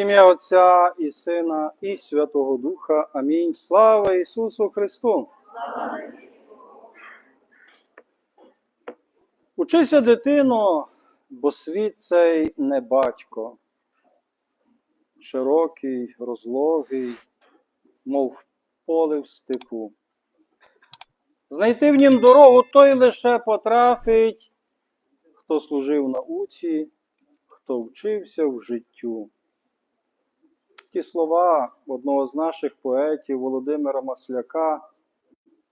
ім'я Отця і Сина, і Святого Духа. Амінь. Слава Ісусу Христу! Учися, дитино, бо світ цей не батько. Широкий, розлогий, мов поле в степу. Знайти в нім дорогу той лише потрафить, хто служив науці, хто вчився в життю. Ті слова одного з наших поетів Володимира Масляка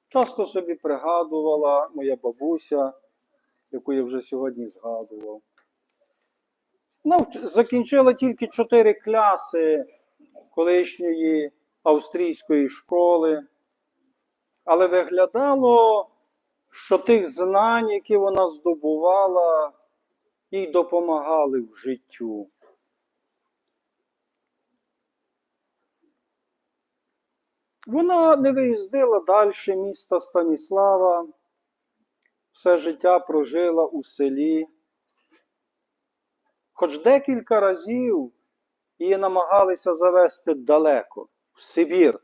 часто собі пригадувала моя бабуся, яку я вже сьогодні згадував. Вч- закінчила тільки чотири класи колишньої австрійської школи, але виглядало, що тих знань, які вона здобувала, їй допомагали в життю. Вона не виїздила далі міста Станіслава, все життя прожила у селі. Хоч декілька разів її намагалися завести далеко, в Сибір.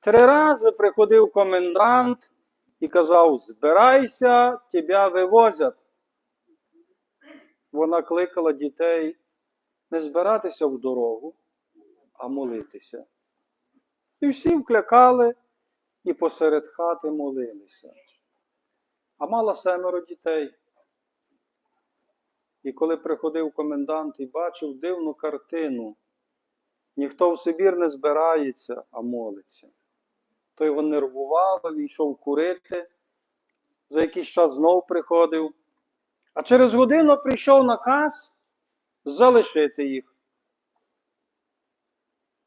Три рази приходив комендант і казав: Збирайся, тебе вивозять. Вона кликала дітей не збиратися в дорогу, а молитися. І всі вклякали і посеред хати молилися. А мала семеро дітей. І коли приходив комендант і бачив дивну картину, ніхто в Сибір не збирається, а молиться. То його нервувало, він йшов курити, за якийсь час знов приходив. А через годину прийшов наказ залишити їх.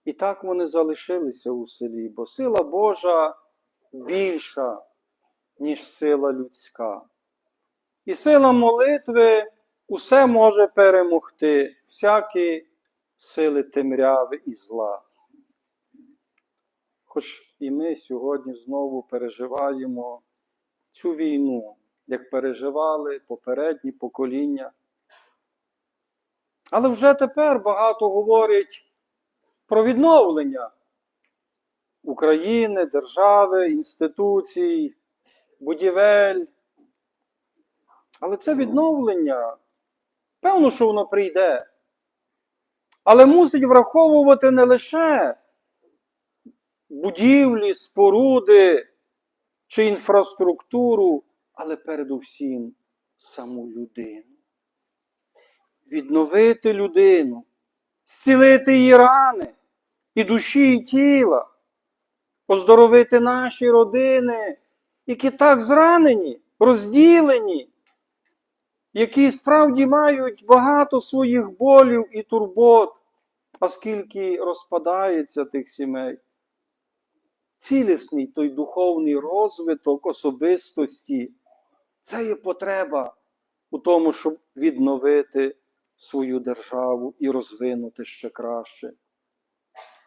І так вони залишилися у селі, бо сила Божа більша, ніж сила людська. І сила молитви усе може перемогти, всякі сили темряви і зла. Хоч і ми сьогодні знову переживаємо цю війну, як переживали попередні покоління. Але вже тепер багато говорять про відновлення України, держави, інституцій, будівель. Але це відновлення, певно, що воно прийде. Але мусить враховувати не лише будівлі, споруди чи інфраструктуру, але передусім саму людину. Відновити людину, зцілити її рани і душі, і тіла, оздоровити наші родини, які так зранені, розділені, які справді мають багато своїх болів і турбот, а скільки розпадається тих сімей. Цілісний той духовний розвиток особистості, це є потреба у тому, щоб відновити свою державу і розвинути ще краще.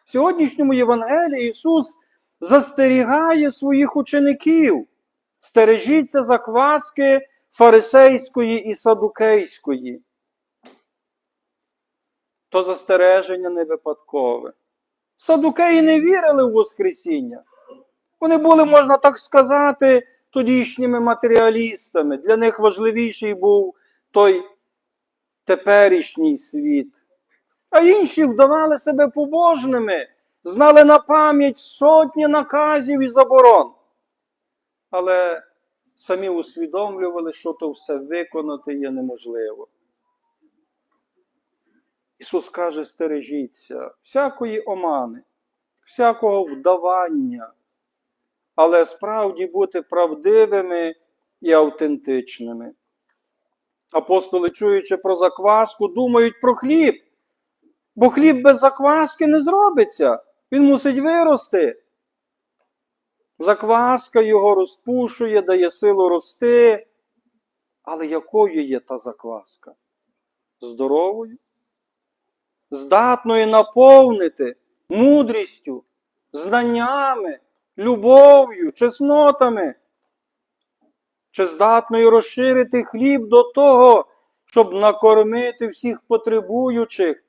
В сьогоднішньому Євангелії Ісус застерігає своїх учеників. Стережіться закваски фарисейської і садукейської. То застереження не випадкове. Садукеї не вірили в Воскресіння. Вони були, можна так сказати, тодішніми матеріалістами. Для них важливіший був той теперішній світ. А інші вдавали себе побожними, знали на пам'ять сотні наказів і заборон. Але самі усвідомлювали, що то все виконати є неможливо. Ісус каже, стережіться всякої омани, всякого вдавання, але справді бути правдивими і автентичними. Апостоли, чуючи про закваску, думають про хліб, бо хліб без закваски не зробиться, він мусить вирости. Закваска його розпушує, дає силу рости. Але якою є та закваска? Здоровою? Здатною наповнити мудрістю, знаннями, любов'ю, чеснотами? Чи здатною розширити хліб до того, щоб накормити всіх потребуючих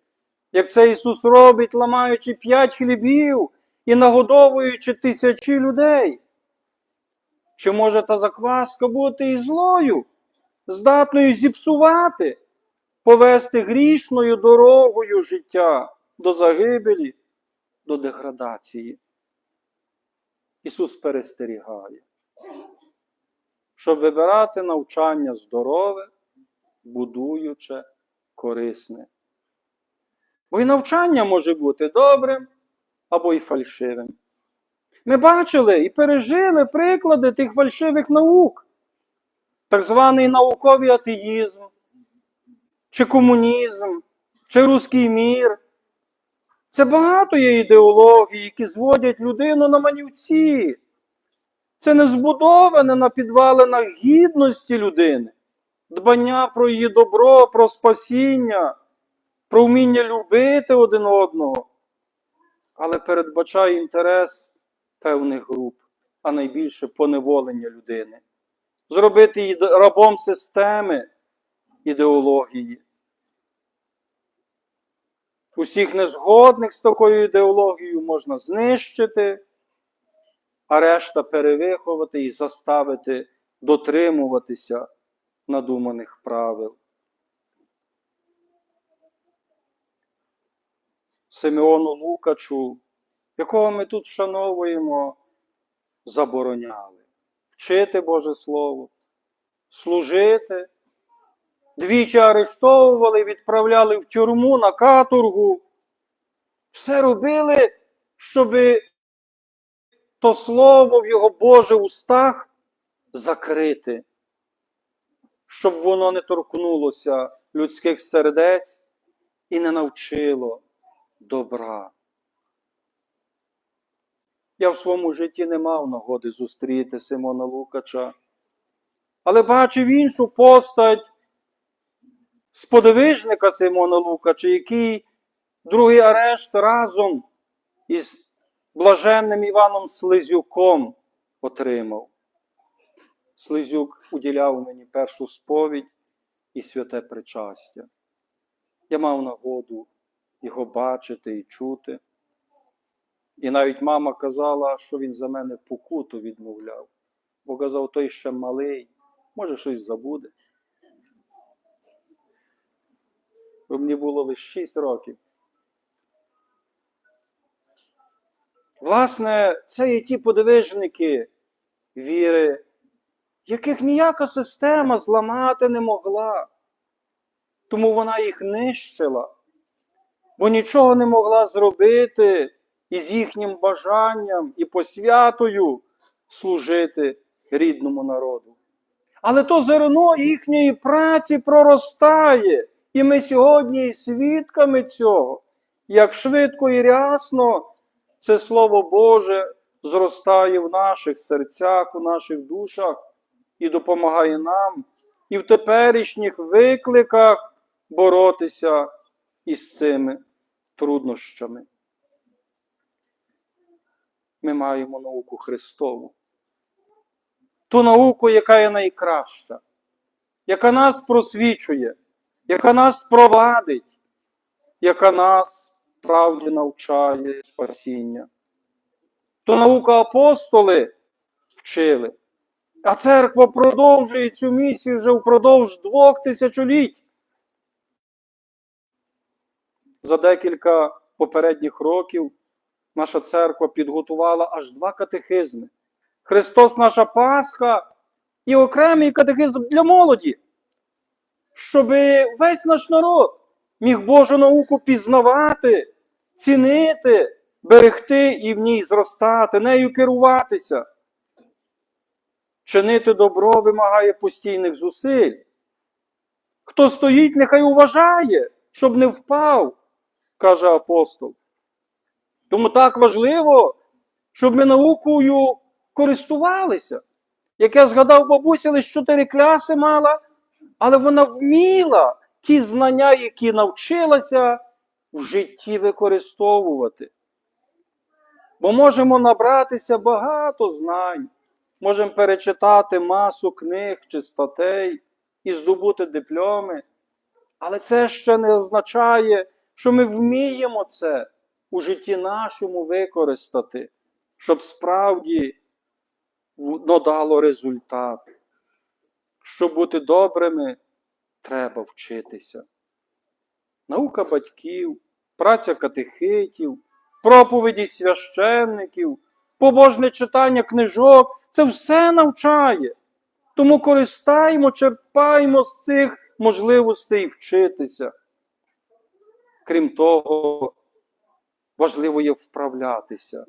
як це Ісус робить, ламаючи п'ять хлібів і нагодовуючи тисячі людей? Чи може та закваска бути і злою, здатною зіпсувати, повести грішною дорогою життя до загибелі, до деградації? Ісус перестерігає, щоб вибирати навчання здорове, будуюче, корисне. Бо і навчання може бути добрим або й фальшивим. Ми бачили і пережили приклади тих фальшивих наук, так званий науковий атеїзм, чи комунізм, чи руський мір. Це багато є ідеологій, які зводять людину на манівці. Це не збудоване на підвалинах гідності людини, дбання про її добро, про спасіння, про вміння любити один одного, але передбачає інтерес певних груп, а найбільше поневолення людини. Зробити її рабом системи ідеології. Усіх незгодних з такою ідеологією можна знищити, а решта перевиховати і заставити дотримуватися надуманих правил. Симеону Лукачу, якого ми тут вшановуємо, забороняли вчити Боже Слово, служити. Двічі арештовували, відправляли в тюрму на каторгу. Все робили, щоб то слово в його Божих устах закрити, щоб воно не торкнулося людських сердець і не навчило добра. Я в своєму житті не мав нагоди зустріти Симона Лукача, але бачив іншу постать сподвижника Симона Лукача, який другий арешт разом із блаженним Іваном Слизюком отримав. Слизюк уділяв мені першу сповідь і святе причастя. Я мав нагоду його бачити і чути. І навіть мама казала, що він за мене покуту відмовляв, бо казав, той ще малий, може щось забуде. Бо мені було лише 6 років. Власне, це є ті подвижники віри, яких ніяка система зламати не могла. Тому вона їх нищила, бо нічого не могла зробити із їхнім бажанням і посвятою служити рідному народу. Але то зерно їхньої праці проростає, і ми сьогодні свідками цього, як швидко і рясно це Слово Боже зростає в наших серцях, у наших душах і допомагає нам і в теперішніх викликах боротися із цими труднощами. Ми маємо науку Христову. Ту науку, яка є найкраща, яка нас просвічує, яка нас провадить, яка нас правді навчає спасіння. То наука апостоли вчили, а церква продовжує цю місію вже впродовж двох тисячоліть. За декілька попередніх років наша церква підготувала аж два катехизми. Христос наша Пасха і окремий катехизм для молоді, щоб весь наш народ міг Божу науку пізнавати, цінити, берегти і в ній зростати, нею керуватися. Чинити добро вимагає постійних зусиль. Хто стоїть, нехай уважає, щоб не впав, каже апостол. Тому так важливо, щоб ми наукою користувалися. Як я згадав, бабуся лише чотири кляси мала, але вона вміла ті знання, які навчилася в житті використовувати. Бо можемо набратися багато знань, можемо перечитати масу книг чи статей і здобути дипломи, але це ще не означає, що ми вміємо це у житті нашому використати, щоб справді воно дало результат. Щоб бути добрими, треба вчитися. Наука батьків, праця катехитів, проповіді священників, побожне читання книжок це все навчає. Тому користаємо, черпаємо з цих можливостей вчитися. Крім того, важливо є вправлятися,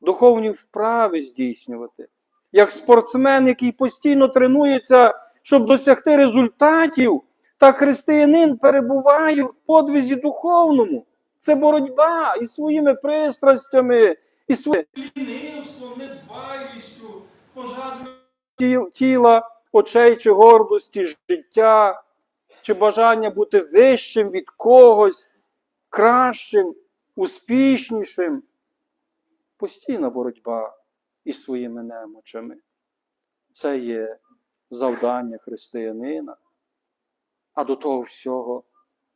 духовні вправи здійснювати. Як спортсмен, який постійно тренується, щоб досягти результатів, так християнин перебуває в подвизі духовному. Це боротьба із своїми пристрастями, і своїм лінивством, недбалістю, пожадною тіла, очей чи гордості, життя, чи бажання бути вищим від когось, кращим, успішнішим. Постійна боротьба із своїми немочами. Це є завдання християнина. А до того всього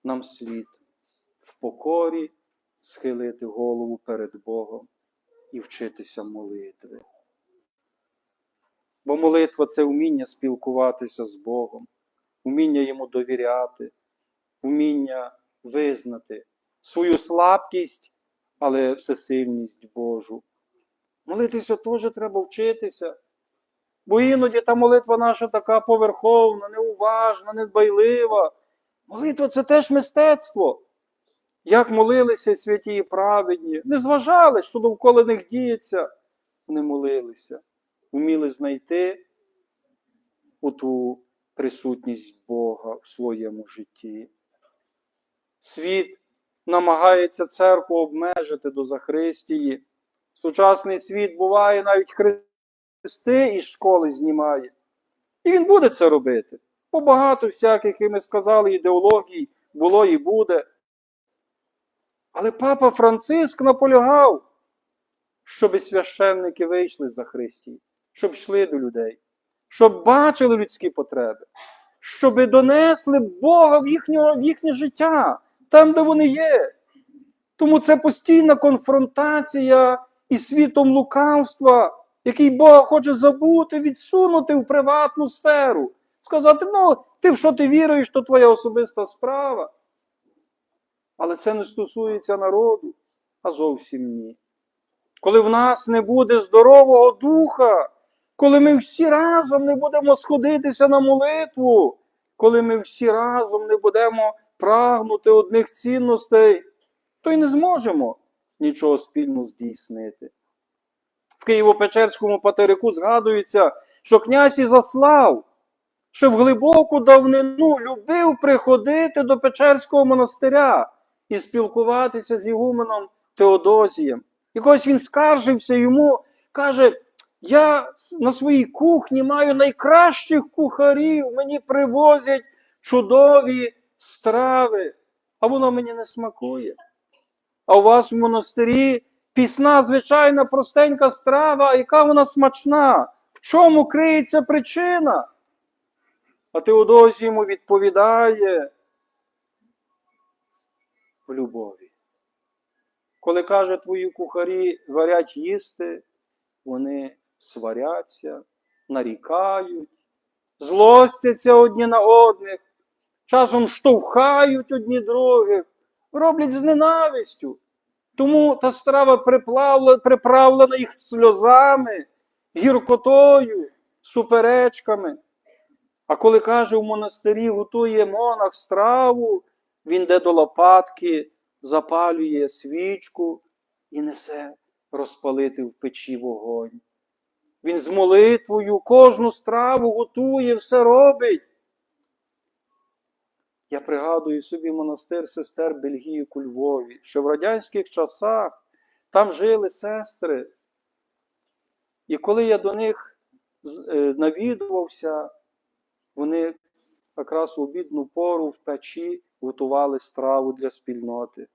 нам слід в покорі схилити голову перед Богом і вчитися молитви. Бо молитва це вміння спілкуватися з Богом, вміння йому довіряти, вміння визнати свою слабкість, але всесильність Божу. Молитися теж треба вчитися. Бо іноді та молитва наша така поверховна, неуважна, недбайлива. Молитва це теж мистецтво. Як молилися святі і праведні, не зважали, що довкола них діється, вони молилися, вміли знайти оту присутність Бога в своєму житті. Світ намагається церкву обмежити до Захристії. Сучасний світ буває навіть хрести із школи знімає. І він буде це робити. Бо багато всяких, і ми сказали, ідеологій було і буде. Але папа Франциск наполягав, щоб священники вийшли за Христі, щоб йшли до людей, щоб бачили людські потреби, щоб донесли Бога в їхнє, в їхнє життя, там, де вони є. Тому це постійна конфронтація із світом лукавства, який Бога хоче забути, відсунути в приватну сферу. Сказати, ну, ти в що ти віруєш, то твоя особиста справа. Але це не стосується народу, а зовсім ні. Коли в нас не буде здорового духа, коли ми всі разом не будемо сходитися на молитву, коли ми всі разом не будемо прагнути одних цінностей, то й не зможемо нічого спільно здійснити. В Києво-Печерському патерику згадується, що князь Ізаслав, що в глибоку давнину любив приходити до Печерського монастиря і спілкуватися з Ігуменом Теодозієм. Якось він скаржився йому, каже, я на своїй кухні маю найкращих кухарів, мені привозять чудові страви, а воно мені не смакує. А у вас в монастирі пісна, звичайна, простенька страва, яка вона смачна? В чому криється причина? А Теодозій йому відповідає в любові. Коли каже, твої кухарі варять їсти, вони сваряться, нарікають, злостяться одні на одних, часом штовхають одні других, роблять з ненавистю. Тому та страва приправлена їх сльозами, гіркотою, суперечками. А коли каже, в монастирі готує монах страву, він йде до лопатки, запалює свічку і несе розпалити в печі вогонь. Він з молитвою кожну страву готує, все робить. Я пригадую собі монастир сестер Бельгійок у Львові, що в радянських часах там жили сестри. І коли я до них е, навідувався, вони якраз у обідну пору в печі готували страву для спільноти.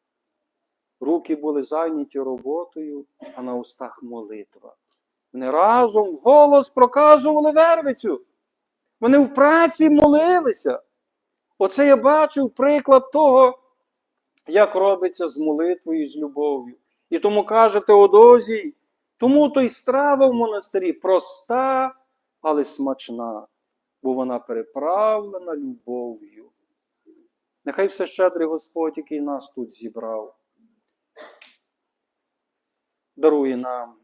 Руки були зайняті роботою, а на устах молитва. Вони разом голос проказували вервицю. Вони в праці молилися. Оце я бачив приклад того, як робиться з молитвою і з любов'ю. І тому каже Теодозій, тому то й страва в монастирі проста, але смачна, бо вона переправлена любов'ю. Нехай все щедрий Господь, який нас тут зібрав, дарує нам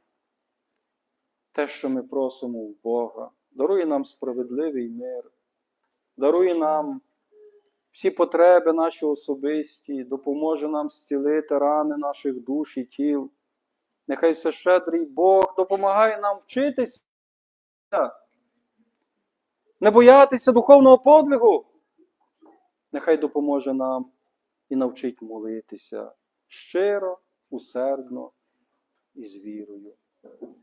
те, що ми просимо в Бога, дарує нам справедливий мир, дарує нам всі потреби наші особисті, допоможе нам зцілити рани наших душ і тіл. Нехай все щедрий Бог допомагає нам вчитися, не боятися духовного подвигу. Нехай допоможе нам і навчить молитися щиро, усердно і з вірою.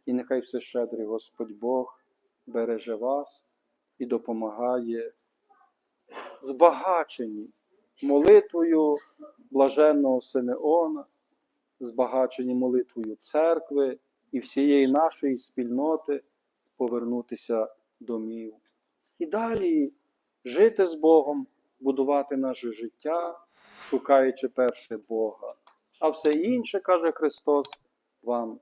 І нехай все щедрий Господь Бог береже вас і допомагає збагачені молитвою блаженного Симеона, збагачені молитвою церкви і всієї нашої спільноти повернутися домів. І далі жити з Богом, будувати наше життя, шукаючи перше Бога. А все інше, каже Христос, вам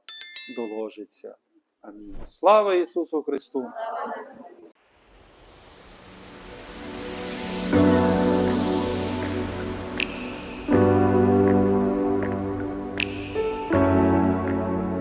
доложиться. Амінь. Слава Ісусу Христу!